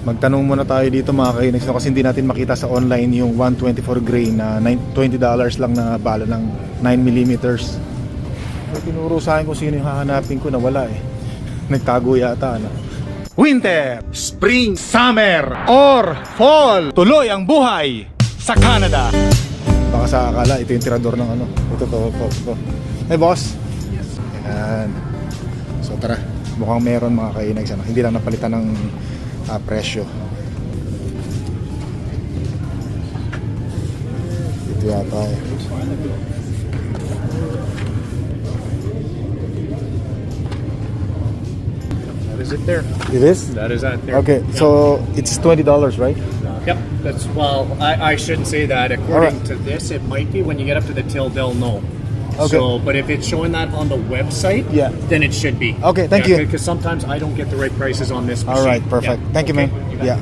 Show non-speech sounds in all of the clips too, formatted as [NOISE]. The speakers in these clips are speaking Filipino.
Magtanong muna tayo dito mga kainex no, kasi hindi natin makita sa online yung 124 grain na nine- $20 lang na bala ng 9mm. May tinuro sa akin kung sino yung hahanapin ko na wala eh. [LAUGHS] Nagtago yata ano. Winter, Spring, Summer, or Fall. Tuloy ang buhay sa Canada. Baka sa akala ito yung tirador ng ano. Ito to, to, to. Hey boss. Yan. So tara, mukhang meron mga kainags ano. Hindi lang napalitan ng ah, presyo. Ito yata eh. Is it there. It is? That is that there. Okay, so it's $20 right? Yep. That's well. I, I shouldn't say that. According Alright. to this, it might be when you get up to the till, they'll know. Okay. So, but if it's showing that on the website, Yeah. then it should be. Okay, thank you. Because sometimes I don't get the right prices on this. Machine. Alright, perfect. Yeah. Thank you, Okay, man. Yeah.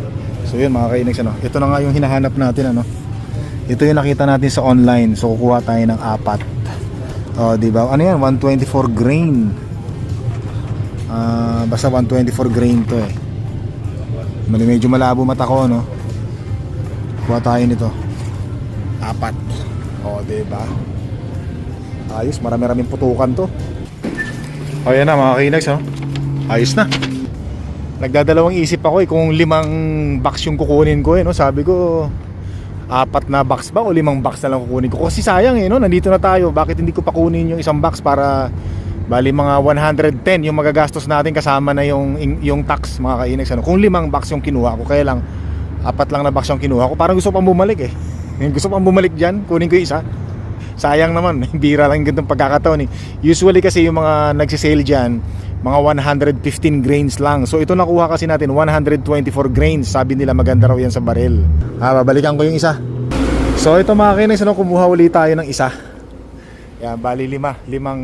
So yun mga kainags ano. Ito na nga yung hinahanap natin ano. Ito yung nakita natin sa online. So kukuha tayo ng apat. Oh, di ba? Ano yan? 124 grain. Ah, basta 124 grain to eh. Mali medyo malabo mata ko no. Kuha tayo nito. Apat. Oh, di ba? Ayos, marami-raming putukan to. O yan na mga kainags no. Ayos na. Nagdadalawang isip ako eh kung limang box yung kukunin ko eh no? Sabi ko apat na box ba o limang box na lang kukunin ko? Kasi sayang eh no? Nandito na tayo. Bakit hindi ko pa kunin yung isang box para bali mga 110 yung magagastos natin kasama na yung yung tax mga kainags ano? Kung limang box yung kinuha ko kaya lang apat lang na box yung kinuha ko. Parang gusto pang bumalik eh. Gusto pang bumalik diyan kunin ko yung isa sayang naman [LAUGHS] bira lang ganitong pagkakataon eh. Usually kasi yung mga nagsisale diyan mga 115 grains lang. So ito nakuha kasi natin 124 grains. Sabi nila maganda raw yan sa baril. Ah babalikan ko yung isa. So ito mga kinex ano kumuha ulit tayo ng isa. Yan bali lima. Limang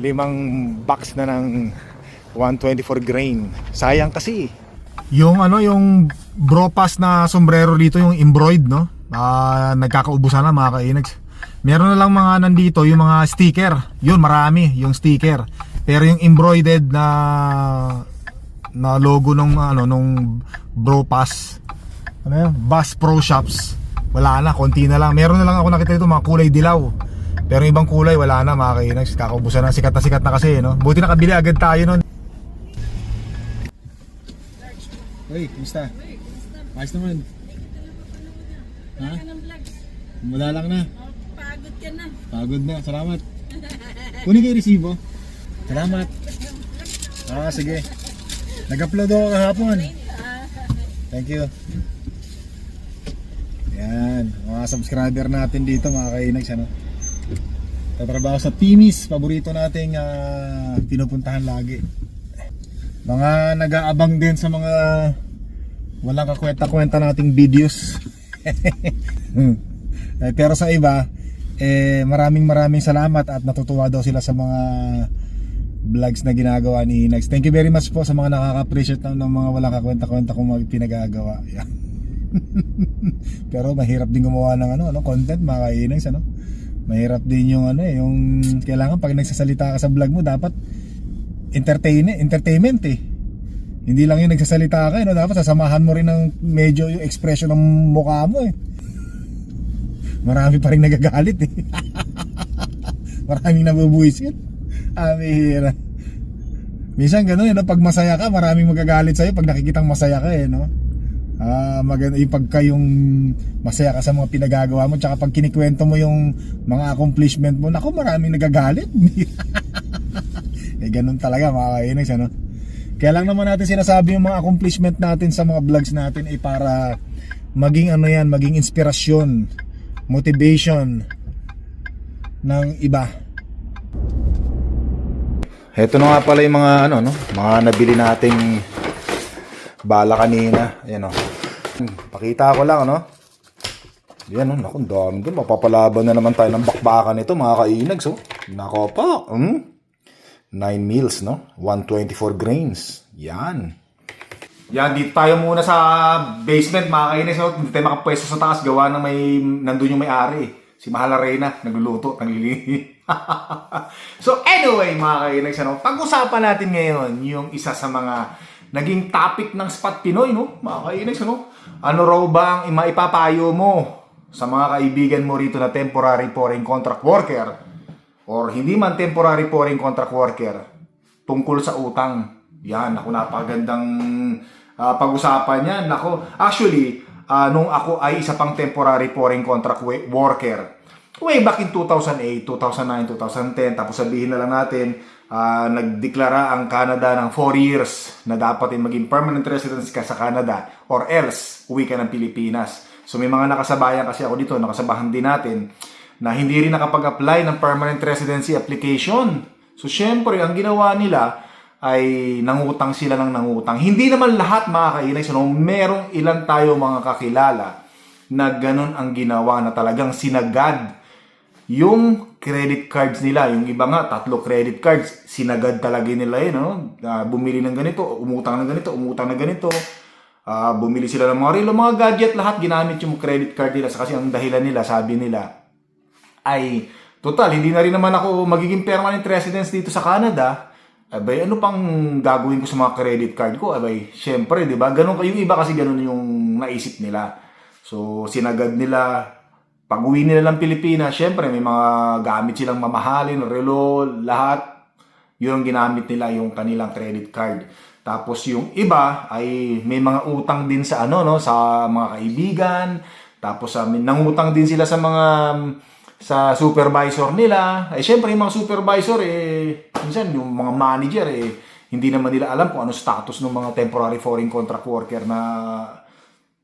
limang box na ng 124 grain. Sayang kasi yung ano yung bropas na sombrero dito yung embroid no? Ah, nagkakaubusan na mga kainags meron na lang mga nandito yung mga sticker. Yun marami yung sticker. Pero yung embroidered na na logo nung ano nung bro pass ano yan Bass Pro Shops. Wala na konti na lang. Meron na lang ako nakita dito mga kulay dilaw. Pero ibang kulay wala na mga kainags kakaubusan na sikat na sikat na kasi no? Buti nakabili agad tayo nun. Hey, kumusta? Ayos naman. Ha? Wala lang na. Na. Pagod na. Salamat. Kunin kayo resibo. Salamat. Ah, sige. Nag-upload ako kahapon. Thank you. Yan. Mga subscriber natin dito, mga kainags, ano. Tatrabaho sa Timis. Paborito nating ah, pinupuntahan lagi. Mga nag-aabang din sa mga walang kakwenta-kwenta nating videos. [LAUGHS] Hmm. Pero sa iba, eh, maraming maraming salamat at natutuwa daw sila sa mga vlogs na ginagawa ni Inags. Thank you very much po sa mga nakaka-appreciate ng, ng mga walang kakwenta-kwenta kong mga pinagagawa. Yeah. [LAUGHS] Pero mahirap din gumawa ng ano, ano content mga Inags, ano. Mahirap din yung ano eh, yung kailangan pag nagsasalita ka sa vlog mo dapat entertain entertainment eh. Hindi lang yung nagsasalita ka, eh, dapat sasamahan mo rin ng medyo yung expression ng mukha mo eh. Marami pa rin nagagalit eh. [LAUGHS] Maraming nabubuisit. Ah, mahira. Minsan gano'n eh, pag masaya ka, maraming magagalit sa'yo pag nakikitang masaya ka eh, no? Ah, maganda yung pagka yung masaya ka sa mga pinagagawa mo tsaka pag kinikwento mo yung mga accomplishment mo, nako maraming nagagalit. [LAUGHS] eh ganun talaga mga kainis, ano? Kaya lang naman natin sinasabi yung mga accomplishment natin sa mga vlogs natin ay para maging ano yan, maging inspirasyon, motivation ng iba. Ito na nga pala yung mga ano no, mga nabili nating bala kanina. Ayan oh. Pakita ko lang ano. Yan oh, naku, dami doon. Mapapalaban na naman tayo ng bakbakan nito mga kainags oh. Nako pa. Hmm? 9 meals no, 124 grains. Yan. Yan, dito tayo muna sa basement mga kainis. No? Hindi tayo makapwesto sa taas. Gawa ng may, nandun yung may-ari. Si Mahal Arena, nagluluto, naglilihi. [LAUGHS] so anyway, mga kainags, ano, pag-usapan natin ngayon yung isa sa mga naging topic ng Spot Pinoy, no? Mga kainags, ano? Ano raw ba ang maipapayo mo sa mga kaibigan mo rito na temporary foreign contract worker or hindi man temporary foreign contract worker tungkol sa utang? Yan, ako napagandang ah, pag-usapan yan. Ako, actually, ah, nung ako ay isa pang temporary foreign contract worker, way back in 2008, 2009, 2010, tapos sabihin na lang natin, ah, nagdeklara ang Canada ng 4 years na dapat din maging permanent residence ka sa Canada or else uwi ka ng Pilipinas. So may mga nakasabayan kasi ako dito, nakasabahan din natin na hindi rin nakapag-apply ng permanent residency application. So syempre, ang ginawa nila ay nangutang sila ng nangutang. Hindi naman lahat mga kainay, so merong ilan tayo mga kakilala na ganun ang ginawa na talagang sinagad yung credit cards nila. Yung iba nga, tatlo credit cards, sinagad talaga nila yun. No? Ah, bumili ng ganito, umutang ng ganito, umutang ng ganito. Ah, bumili sila ng mga relo, mga gadget, lahat ginamit yung credit card nila. Kasi ang dahilan nila, sabi nila, ay, total, hindi na rin naman ako magiging permanent residence dito sa Canada. Abay, ano pang gagawin ko sa mga credit card ko? Abay, syempre, di ba? Ganun, yung iba kasi ganun yung naisip nila. So, sinagad nila, pag uwi nila ng Pilipinas, syempre, may mga gamit silang mamahalin, relo, lahat. Yun ang ginamit nila, yung kanilang credit card. Tapos yung iba ay may mga utang din sa ano no, sa mga kaibigan. Tapos sa nangutang din sila sa mga sa supervisor nila. Eh syempre yung mga supervisor eh minsan yung mga manager eh hindi naman nila alam kung ano status ng mga temporary foreign contract worker na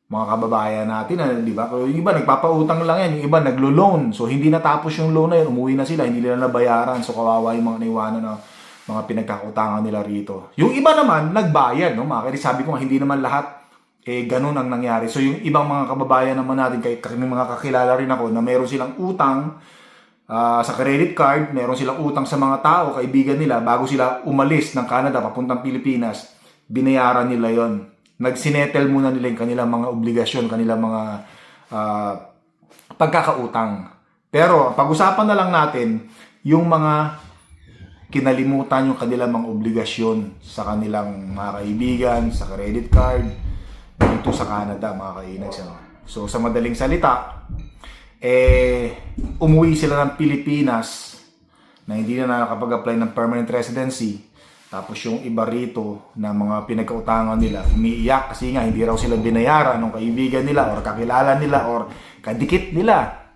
mga kababayan natin, na, di ba? Yung iba nagpapautang lang yan, yung iba naglo-loan. So hindi natapos yung loan na yun, umuwi na sila, hindi nila nabayaran. So kawawa yung mga naiwanan na mga pinagkakutangan nila rito. Yung iba naman, nagbayad, no? Mga sabi ko nga, hindi naman lahat eh ganun ang nangyari. So yung ibang mga kababayan naman natin, kay kami mga kakilala rin ako na meron silang utang ah, sa credit card, meron silang utang sa mga tao, kaibigan nila, bago sila umalis ng Canada papuntang Pilipinas, binayaran nila yon. Nagsinetel muna nila yung kanilang mga obligasyon, kanilang mga ah, pagkakautang. Pero pag-usapan na lang natin yung mga kinalimutan yung kanilang mga obligasyon sa kanilang mga kaibigan, sa credit card, dito sa Canada, mga kainags. Ano? So, sa madaling salita, eh, umuwi sila ng Pilipinas na hindi na nakapag-apply ng permanent residency. Tapos yung iba rito na mga pinagkautangan nila, umiiyak kasi nga hindi raw sila binayaran ng kaibigan nila or kakilala nila or kadikit nila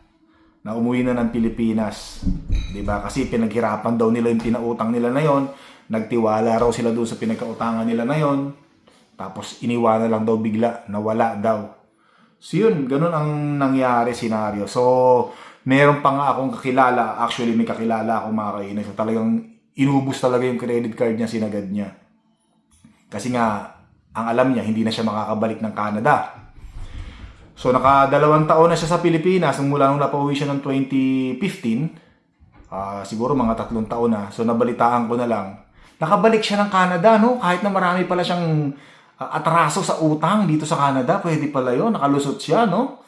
na umuwi na ng Pilipinas. 'Di ba? Kasi pinaghirapan daw nila yung pinautang nila na yon. Nagtiwala raw sila doon sa pinagkautangan nila na yon. Tapos iniwanan lang daw bigla, nawala daw. So yun, ganun ang nangyari senaryo. So, meron pa nga akong kakilala, actually may kakilala akong mga kainis. So, talagang inubos talaga yung credit card niya, sinagad niya. Kasi nga, ang alam niya, hindi na siya makakabalik ng Canada. So nakadalawang taon na siya sa Pilipinas mula nung napauwi siya ng 2015. Ah, siguro mga tatlong taon na. So nabalitaan ko na lang. Nakabalik siya ng Canada, no? Kahit na marami pala siyang atraso sa utang dito sa Canada, pwede pala yon Nakalusot siya, no?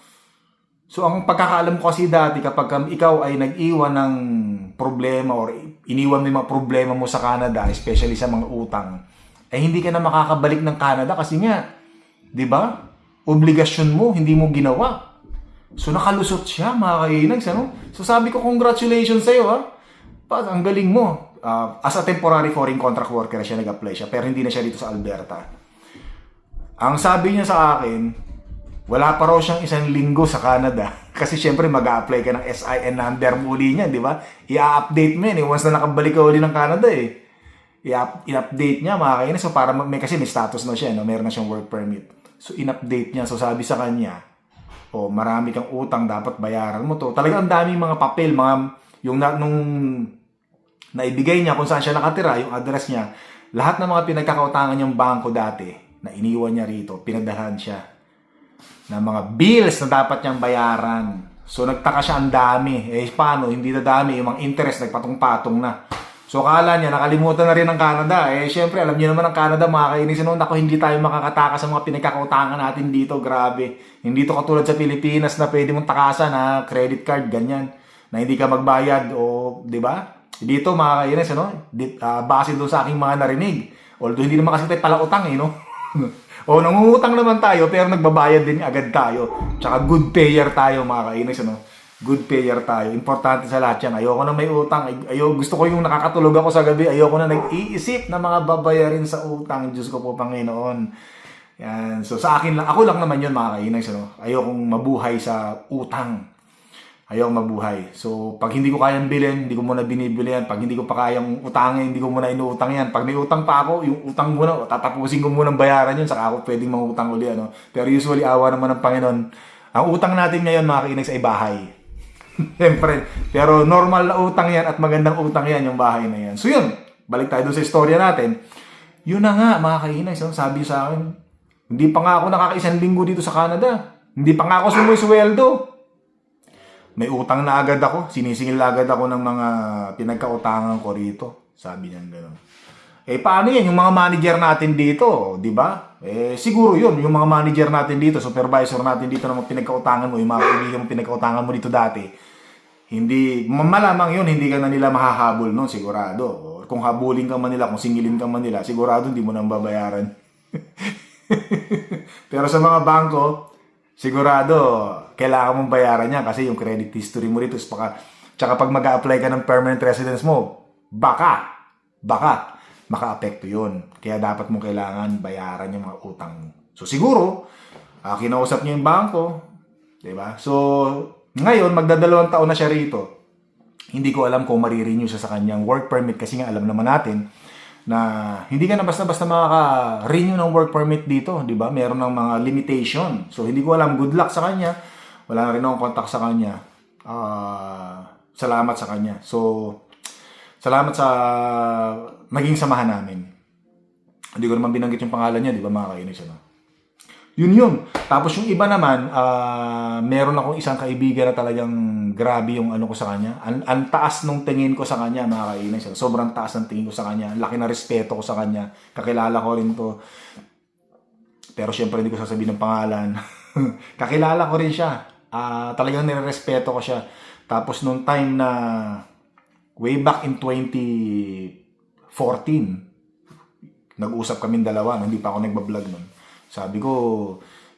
So ang pagkakaalam ko kasi dati kapag um, ikaw ay nag-iwan ng problema or iniwan mo yung mga problema mo sa Canada, especially sa mga utang, eh hindi ka na makakabalik ng Canada kasi nga, 'di ba? Obligasyon mo, hindi mo ginawa. So nakalusot siya, mga kainags, ano? So sabi ko, congratulations sa'yo, ha? Pa, ang galing mo. Ah, as a temporary foreign contract worker siya nag-apply siya, pero hindi na siya dito sa Alberta. Ang sabi niya sa akin, wala pa raw siyang isang linggo sa Canada. [LAUGHS] Kasi syempre mag apply ka ng SIN number mo niya, di ba? I-update mo yan eh. Once na nakabalik ka uli ng Canada eh. I-up- i-update niya mga kainis. So para may, kasi may status na siya, no? meron na siyang work permit. So in-update niya. So sabi sa kanya, oh, marami kang utang, dapat bayaran mo to. Talagang ang daming mga papel, mga, yung na, nung naibigay niya kung saan siya nakatira, yung address niya, lahat ng mga pinagkakautangan niyang bangko dati, na iniwan niya rito, pinadalhan siya ng mga bills na dapat niyang bayaran. So nagtaka siya ang dami. Eh paano? Hindi na dami. Yung mga interest nagpatong-patong na. So akala niya nakalimutan na rin ng Canada. Eh syempre alam niyo naman ang Canada mga kainis noon ako hindi tayo makakataka sa mga pinagkakautangan natin dito. Grabe. Hindi to katulad sa Pilipinas na pwede mong takasan na credit card ganyan. Na hindi ka magbayad o di ba? Dito mga kainis, ano? Di, ah, base doon sa aking mga narinig. Although hindi naman kasi tayo pala utang eh, no? [LAUGHS] o nangungutang naman tayo pero nagbabayad din agad tayo. Tsaka good payer tayo mga kainis, ano? Good payer tayo. Importante sa lahat yan. Ayoko na may utang. Ay- Ayoko, gusto ko yung nakakatulog ako sa gabi. Ayoko na nag-iisip na mga babayarin sa utang. Diyos ko po, Panginoon. Yan. So sa akin lang, ako lang naman yun mga kainis, ano? Ayokong mabuhay sa utang. Ayokong mabuhay. So, pag hindi ko kayang bilhin, hindi ko muna binibili yan. Pag hindi ko pa kayang utangin, hindi ko muna inuutang yan. Pag may utang pa ako, yung utang muna, tatapusin ko muna bayaran yun, saka ako pwedeng mangutang uli. Ano? Pero usually, awa naman ng Panginoon. Ang utang natin ngayon, mga kainis, ay bahay. [LAUGHS] Siyempre. Pero normal na utang yan at magandang utang yan, yung bahay na yan. So yun, balik tayo dun sa istorya natin. Yun na nga, mga kainis, no? sabi sa akin, hindi pa nga ako nakakaisang linggo dito sa Canada. Hindi pa nga ako sumusweldo may utang na agad ako. Sinisingil agad ako ng mga pinagkautangan ko rito. Sabi niya gano'n. Eh, paano yan? Yung mga manager natin dito, di ba? Eh, siguro yun. Yung mga manager natin dito, supervisor natin dito na pinagkautangan mo, yung mga kaibigan pinagkautangan mo dito dati, hindi, malamang yun, hindi ka na nila mahahabol nun, sigurado. O, kung habulin ka man nila, kung singilin ka man nila, sigurado hindi mo nang babayaran. [LAUGHS] Pero sa mga bangko, sigurado, kailangan mong bayaran yan kasi yung credit history mo rito is baka, tsaka pag mag apply ka ng permanent residence mo, baka, baka, maka-apekto yun. Kaya dapat mong kailangan bayaran yung mga utang mo. So siguro, ah, kinausap niya yung bangko, di ba? So, ngayon, magdadalawang taon na siya rito. Hindi ko alam kung marirenew siya sa kanyang work permit kasi nga alam naman natin na hindi ka na basta-basta makaka-renew ng work permit dito, di ba? Meron ng mga limitation. So, hindi ko alam. Good luck sa kanya. Wala na rin akong contact sa kanya. Ah, salamat sa kanya. So, salamat sa naging samahan namin. Hindi ko naman binanggit yung pangalan niya, di ba mga kainis, ano? Yun yun. Tapos yung iba naman, ah, meron akong isang kaibigan na talagang grabe yung ano ko sa kanya. Ang, ang taas nung tingin ko sa kanya, mga kainis. ano? Sobrang taas ng tingin ko sa kanya. Ang Laki na respeto ko sa kanya. Kakilala ko rin to. Pero syempre hindi ko sasabihin ng pangalan. [LAUGHS] Kakilala ko rin siya. Ah, talagang nirerespeto ko siya. Tapos nung time na way back in 2014, nag-usap kami dalawa, no? hindi pa ako nagbablog nun. Sabi ko,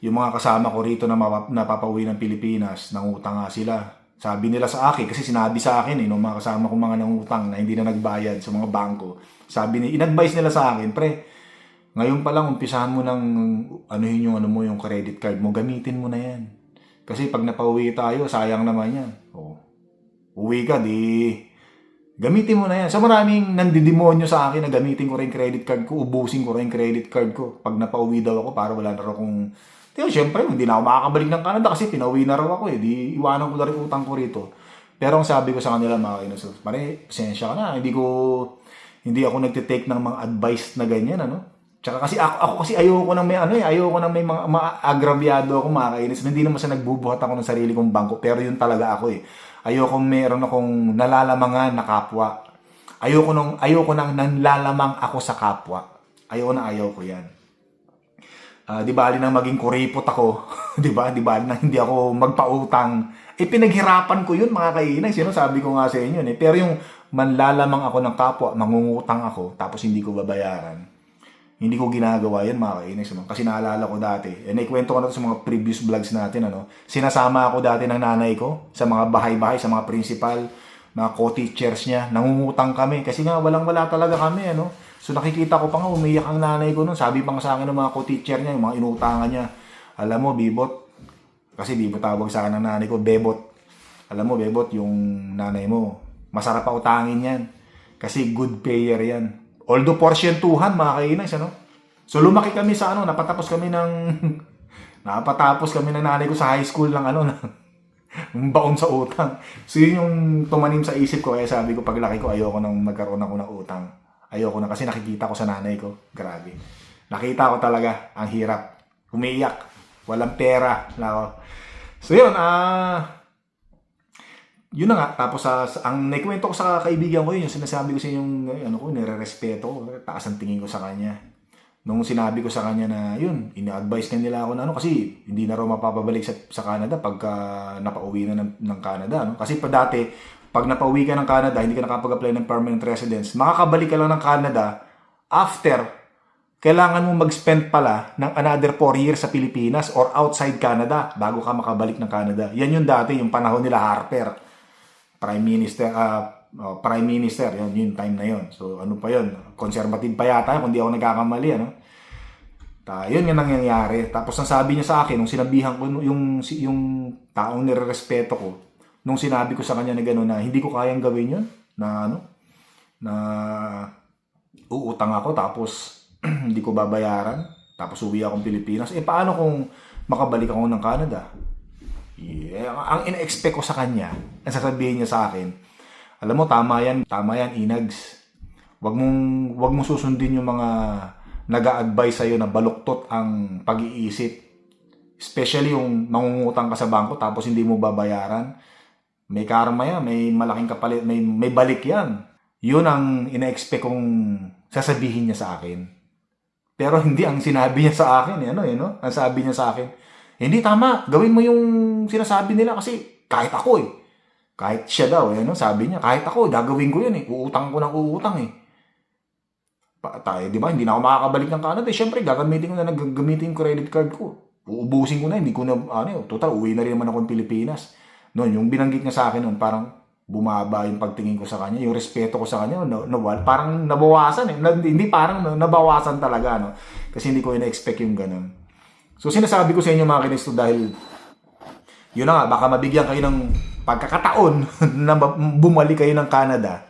yung mga kasama ko rito na napapauwi ng Pilipinas, nangutang nga sila. Sabi nila sa akin, kasi sinabi sa akin, eh, nung mga kasama ko mga nangutang na hindi na nagbayad sa mga bangko. Sabi ni, in-advise nila sa akin, pre, ngayon pa lang, umpisahan mo ng, anuhin yung, ano mo, yung credit card mo, gamitin mo na yan. Kasi pag napauwi tayo, sayang naman yan. Oh. Uwi ka, di, Gamitin mo na yan. So maraming nandidemonyo sa akin na gamitin ko rin credit card ko, ubusin ko rin credit card ko. Pag napauwi daw ako, para wala na raw kung... Tiyo, syempre, hindi na ako makakabalik ng Canada kasi pinauwi na raw ako eh. Di, iwanan ko na rin utang ko rito. Pero ang sabi ko sa kanila, mga kainusos, pare, pasensya ka na. Hindi ko, hindi ako nagtitake ng mga advice na ganyan, ano? Tsaka kasi ako, ako kasi ayoko nang may ano eh, ayoko nang may mga, mga agrabyado ako mga kainis. Hindi naman sa nagbubuhat ako ng sarili kong bangko, pero yun talaga ako eh. Ayoko meron akong nalalamangan na kapwa. Ayoko nang ayoko nang nanlalamang ako sa kapwa. Ayoko na ayaw ko 'yan. Ah, di bali nang maging kuripot ako, [LAUGHS] di ba? Di bali nang hindi ako magpautang. Eh pinaghirapan ko 'yun mga kainis, yun sabi ko nga sa inyo eh. Pero yung manlalamang ako ng kapwa, mangungutang ako tapos hindi ko babayaran. Hindi ko ginagawa yan mga kainis. Ano? Kasi naalala ko dati. Eh, naikwento ko na to sa mga previous vlogs natin. Ano? Sinasama ako dati ng nanay ko sa mga bahay-bahay, sa mga principal, mga co-teachers niya. Nangungutang kami. Kasi nga walang-wala talaga kami. Ano? So nakikita ko pa nga, umiyak ang nanay ko nun. Sabi pa nga sa akin ng mga co-teacher niya, yung mga inutangan niya. Alam mo, Bibot, kasi Bibot tawag sa akin ng nanay ko, Bebot. Alam mo, Bebot, yung nanay mo, masarap pa utangin yan. Kasi good payer yan. Although porsyentuhan, mga kainis, ano? So lumaki kami sa ano, napatapos kami ng [LAUGHS] napatapos kami ng nanay ko sa high school ng ano, [LAUGHS] ng baon sa utang. So yun yung tumanim sa isip ko, kaya sabi ko paglaki ko ayoko nang magkaroon ako ng utang. Ayoko na kasi nakikita ko sa nanay ko. Grabe. Nakita ko talaga ang hirap. Umiiyak. Walang pera. Nako. So yun, ah yun na nga, tapos sa, sa- ang naikwento ko sa kaibigan ko yun, yung sinasabi ko sa yung, ano ko, nire-respeto ko, taas ang tingin ko sa kanya. Nung sinabi ko sa kanya na, yun, ina-advise ka nila ako na ano, kasi hindi na raw mapapabalik sa, sa Canada pagka napauwi na ng, ng Canada. No? Kasi pa dati, pag napauwi ka ng Canada, hindi ka nakapag-apply ng permanent residence, makakabalik ka lang ng Canada after kailangan mo mag-spend pala ng another 4 years sa Pilipinas or outside Canada bago ka makabalik ng Canada. Yan yung dati, yung panahon nila Harper. Prime Minister, ah, oh, Prime Minister, yun, yung time na yun. So ano pa yun, conservative pa yata, kung di ako nagkakamali, ano? Ta, yun yung nangyayari. Tapos ang sabi niya sa akin, nung sinabihan ko, yung, yung taong nirerespeto ko, nung sinabi ko sa kanya na gano'n na hindi ko kayang gawin yun, na ano, na uutang ako tapos [CLEARS THROAT] hindi ko babayaran, tapos uwi akong Pilipinas, eh paano kung makabalik ako ng Canada? Yeah. Ang ina-expect ko sa kanya, ang sasabihin niya sa akin, alam mo, tama yan, tama yan, inags. Wag mong, wag mong susundin yung mga nag-a-advise sa'yo na baluktot ang pag-iisip. Especially yung mangungutang ka sa bangko tapos hindi mo babayaran. May karma yan, may malaking kapalit, may, may balik yan. Yun ang ina-expect kong sasabihin niya sa akin. Pero hindi ang sinabi niya sa akin, eh, ano, eh, no? Ang sabi niya sa akin, hindi tama, gawin mo yung sinasabi nila kasi kahit ako eh. Kahit siya daw, eh, no? sabi niya, kahit ako, gagawin ko yun eh. Uutang ko ng uutang eh. Pa, tayo, di ba? Hindi na ako makakabalik ng Canada. Eh, Siyempre, gagamitin ko na gagamitin yung credit card ko. Uubusin ko na, hindi ko na, ano eh, total, uwi na rin naman ako ng Pilipinas. Noon, yung binanggit niya sa akin noon, parang bumaba yung pagtingin ko sa kanya, yung respeto ko sa kanya, no, no, parang nabawasan eh. Na, hindi parang no, nabawasan talaga, no? Kasi hindi ko ina-expect yung ganun. So, sinasabi ko sa inyo mga kinisto dahil yun nga, baka mabigyan kayo ng pagkakataon [LAUGHS] na bumalik kayo ng Canada.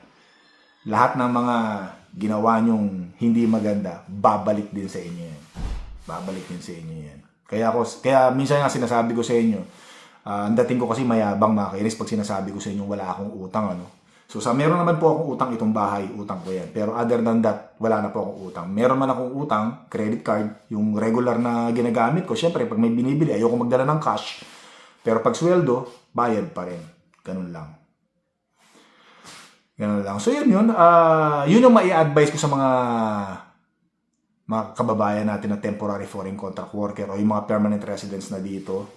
Lahat ng mga ginawa nyong hindi maganda, babalik din sa inyo yan. Babalik din sa inyo yan. Kaya, ako, kaya minsan nga sinasabi ko sa inyo, ah, ang dating ko kasi mayabang mga kainis pag sinasabi ko sa inyo wala akong utang. Ano? So sa meron naman po akong utang itong bahay, utang ko yan. Pero other than that, wala na po akong utang. Meron man akong utang, credit card, yung regular na ginagamit ko. Siyempre, pag may binibili, ayoko magdala ng cash. Pero pag sweldo, bayad pa rin. Ganun lang. Ganun lang. So yun yun. Ah, yun yung mai-advise ko sa mga mga kababayan natin na temporary foreign contract worker o yung mga permanent residents na dito.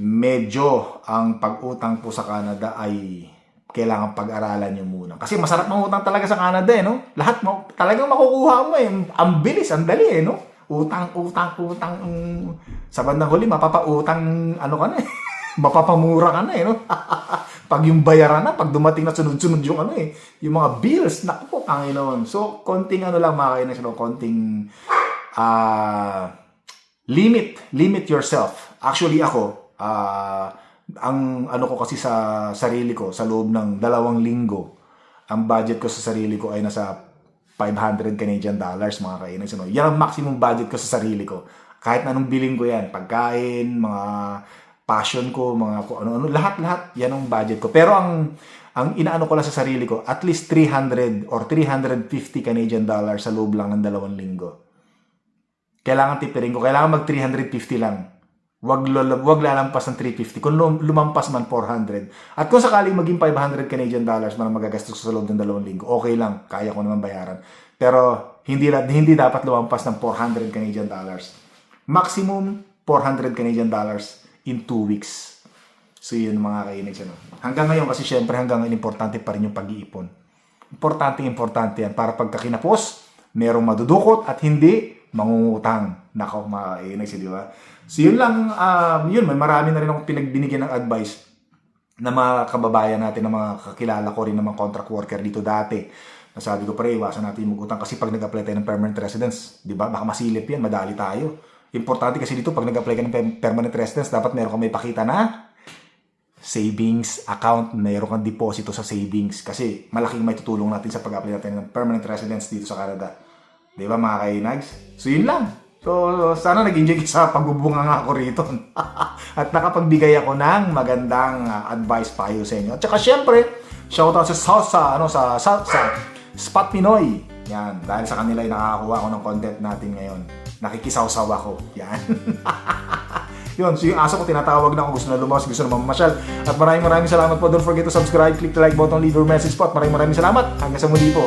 Medyo ang pag-utang po sa Canada ay kailangan pag-aralan nyo muna. Kasi masarap mangutang talaga sa Canada eh, no? Lahat mo, talagang makukuha mo eh. Ang bilis, ang dali eh, no? Utang, utang, utang. mm. Sa bandang huli, mapapautang, ano ka na eh. [LAUGHS] Mapapamura ka na eh, no? [LAUGHS] pag yung bayaran na, pag dumating na sunod-sunod yung ano eh, yung mga bills, naku po, Panginoon. So, konting ano lang mga kainis, no? konting ah limit, limit yourself. Actually ako, ah ang ano ko kasi sa sarili ko, sa loob ng dalawang linggo, ang budget ko sa sarili ko ay nasa 500 Canadian dollars mga kainis. Ano? Yan ang maximum budget ko sa sarili ko. Kahit anong billing ko yan, pagkain, mga passion ko, mga ano-ano, lahat-lahat, yan ang budget ko. Pero ang ang inaano ko lang sa sarili ko, at least 300 or 350 Canadian dollars sa loob lang ng dalawang linggo. Kailangan tipirin ko, kailangan mag 350 lang. Wag, wag lalampas ng 350. Kung lum- lumampas man 400. At kung sakaling maging 500 Canadian dollars ang magagastos sa loob ng dalawang linggo, okay lang. Kaya ko naman bayaran. Pero hindi, na- hindi dapat lumampas ng 400 Canadian dollars. Maximum 400 Canadian dollars in 2 weeks. So yun mga kainig ano. Hanggang ngayon kasi syempre hanggang ngayon importante pa rin yung pag-iipon. Importante importante yan para pagka kinapos, merong madudukot at hindi mangungutang. Nako mga kainig di ba? So yun lang, um, yun, may marami na rin akong pinagbinigyan ng advice na mga kababayan natin, na mga kakilala ko rin ng mga contract worker dito dati. Nasabi ko pre, iwasan natin yung magutang kasi pag nag-apply tayo ng permanent residence, di ba? Baka masilip yan, madali tayo. Importante kasi dito, pag nag-apply ka ng per- permanent residence, dapat meron kang may pakita na savings account, meron kang deposito sa savings. Kasi malaking may tutulong natin sa pag-apply natin ng permanent residence dito sa Canada. Di ba mga kainags? So yun lang. So sana nag-enjoy sa pagbubunga nga ako rito. [LAUGHS] At nakapagbigay ako ng magandang uh, advice payo sa inyo. At saka syempre, shoutout sa South sa ano sa sa, Spot Pinoy. Yan, dahil sa kanila ay nakakakuha ako ng content natin ngayon. Nakikisaw-saw ako. Yan. [LAUGHS] Yun, so yung aso ko tinatawag na kung gusto na lumawas, gusto na mamasyal. At maraming maraming salamat po. Don't forget to subscribe, click the like button, leave your message po. Maraming maraming salamat. Hanggang sa muli po.